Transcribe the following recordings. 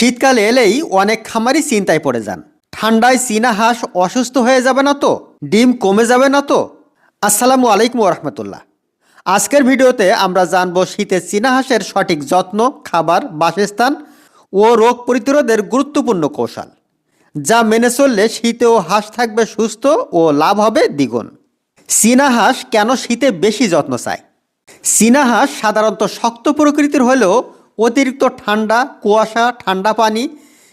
শীতকালে এলেই অনেক খামারই চিন্তায় পড়ে যান। ঠান্ডায় চীনা হাঁস অসুস্থ হয়ে যাবে না তো? ডিম কমে যাবে না তো? আসসালামু আলাইকুম রহমতুল্লাহ আজকের ভিডিওতে আমরা জানব শীতে চীনা হাঁসের সঠিক যত্ন, খাবার, বাসস্থান ও রোগ প্রতিরোধের গুরুত্বপূর্ণ কৌশল, যা মেনে চললে শীতেও হাঁস থাকবে সুস্থ ও লাভ হবে দ্বিগুণ। চীনা হাঁস কেন শীতে বেশি যত্ন চায়? চীনা হাঁস সাধারণত শক্ত প্রকৃতির হলেও অতিরিক্ত ঠান্ডা, কুয়াশা, ঠান্ডা পানি,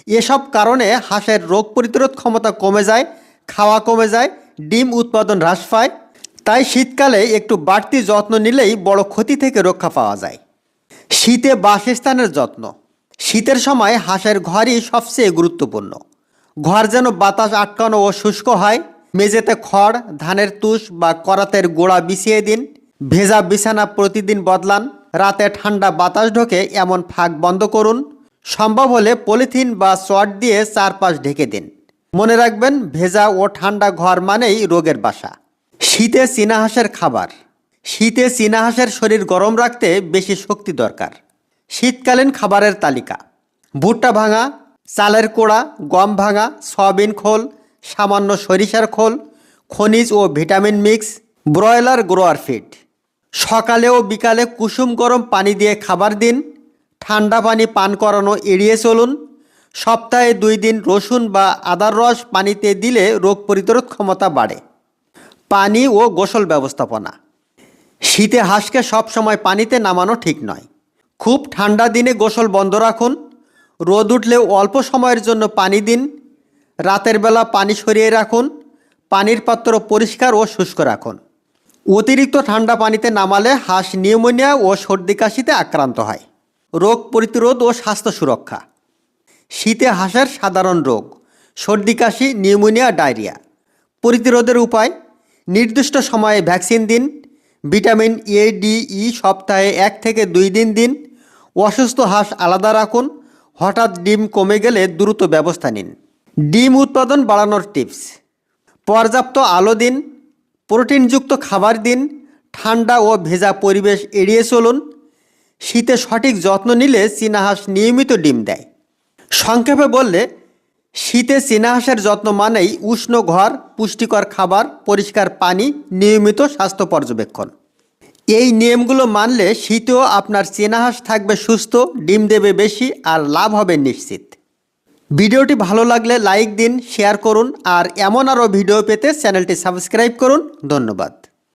এসব কারণে হাঁসের রোগ প্রতিরোধ ক্ষমতা কমে যায়, খাওয়া কমে যায়, ডিম উৎপাদন হ্রাস পায়। তাই শীতকালে একটু বাড়তি যত্ন নিলেই বড় ক্ষতি থেকে রক্ষা পাওয়া যায়। শীতে বাসস্থানের যত্ন। শীতের সময় হাঁসের ঘরই সবচেয়ে গুরুত্বপূর্ণ। ঘর যেন বাতাস আটকানো ও শুষ্ক হয়, মেঝেতে খড়, ধানের তুষ বা করাতের গোড়া বিছিয়ে দিন, ভেজা বিছানা প্রতিদিন বদলান রাতে ঠান্ডা বাতাস ঢোকে এমন ফাঁক বন্ধ করুন। সম্ভব হলে পলিথিন বা চট দিয়ে চারপাশ ঢেকে দিন। মনে রাখবেন, ভেজা ও ঠান্ডা ঘর মানেই রোগের বাসা। শীতে চীনাহাঁসের খাবার। শীতে চীনাহাঁসের শরীর গরম রাখতে বেশি শক্তি দরকার। শীতকালীন খাবারের তালিকা। ভুট্টা ভাঙা, চালের কোড়া, গম ভাঙা, সয়াবিন খোল, সামান্য সরিষার খোল, খনিজ ও vitamin mix, broiler grower feed. সকালে ও বিকালে কুসুম গরম পানি দিয়ে খাবার দিন, ঠান্ডা পানি পান করানো এড়িয়ে চলুন। সপ্তাহে দুই দিন রসুন বা আদার রস পানিতে দিলে রোগ প্রতিরোধ ক্ষমতা বাড়ে। পানি ও গোসল ব্যবস্থাপনা। শীতে হাঁসকে সবসময় পানিতে নামানো ঠিক নয়। খুব ঠান্ডা দিনে গোসল বন্ধ রাখুন। রোদ উঠলেও অল্প সময়ের জন্য পানি দিন। রাতের বেলা পানি সরিয়ে রাখুন। পানির পাত্র পরিষ্কার ও শুষ্ক রাখুন। অতিরিক্ত ঠান্ডা পানিতে নামালে হাঁস নিউমোনিয়া ও সর্দি কাশিতে আক্রান্ত হয়। রোগ প্রতিরোধ ও স্বাস্থ্য সুরক্ষা। শীতে হাঁসের সাধারণ রোগ, সর্দি কাশি, নিউমোনিয়া, ডায়রিয়া। প্রতিরোধের উপায়, নির্দিষ্ট সময়ে ভ্যাকসিন দিন, ভিটামিন এ ডি ই সপ্তাহে এক থেকে দুই দিন দিন, অসুস্থ হাঁস আলাদা রাখুন, হঠাৎ ডিম কমে গেলে দ্রুত ব্যবস্থা নিন। ডিম উৎপাদন বাড়ানোর টিপস, পর্যাপ্ত আলো দিন প্রোটিনযুক্ত খাবার দিন, ঠান্ডা ও ভেজা পরিবেশ এড়িয়ে চলুন। শীতে সঠিক যত্ন নিলে চীনা হাঁস নিয়মিত ডিম দেয়। সংক্ষেপে বললে, শীতে চীনা হাঁসের যত্ন মানেই উষ্ণ ঘর, পুষ্টিকর খাবার, পরিষ্কার পানি, নিয়মিত স্বাস্থ্য পর্যবেক্ষণ। এই নিয়মগুলো মানলে শীতেও আপনার চীনা হাঁস থাকবে সুস্থ, ডিম দেবে বেশি আর লাভ হবে নিশ্চিত। ভিডিওটি ভালো লাগলে লাইক দিন, শেয়ার করুন আর এমন আরও ভিডিও পেতে চ্যানেলটি সাবস্ক্রাইব করুন। ধন্যবাদ।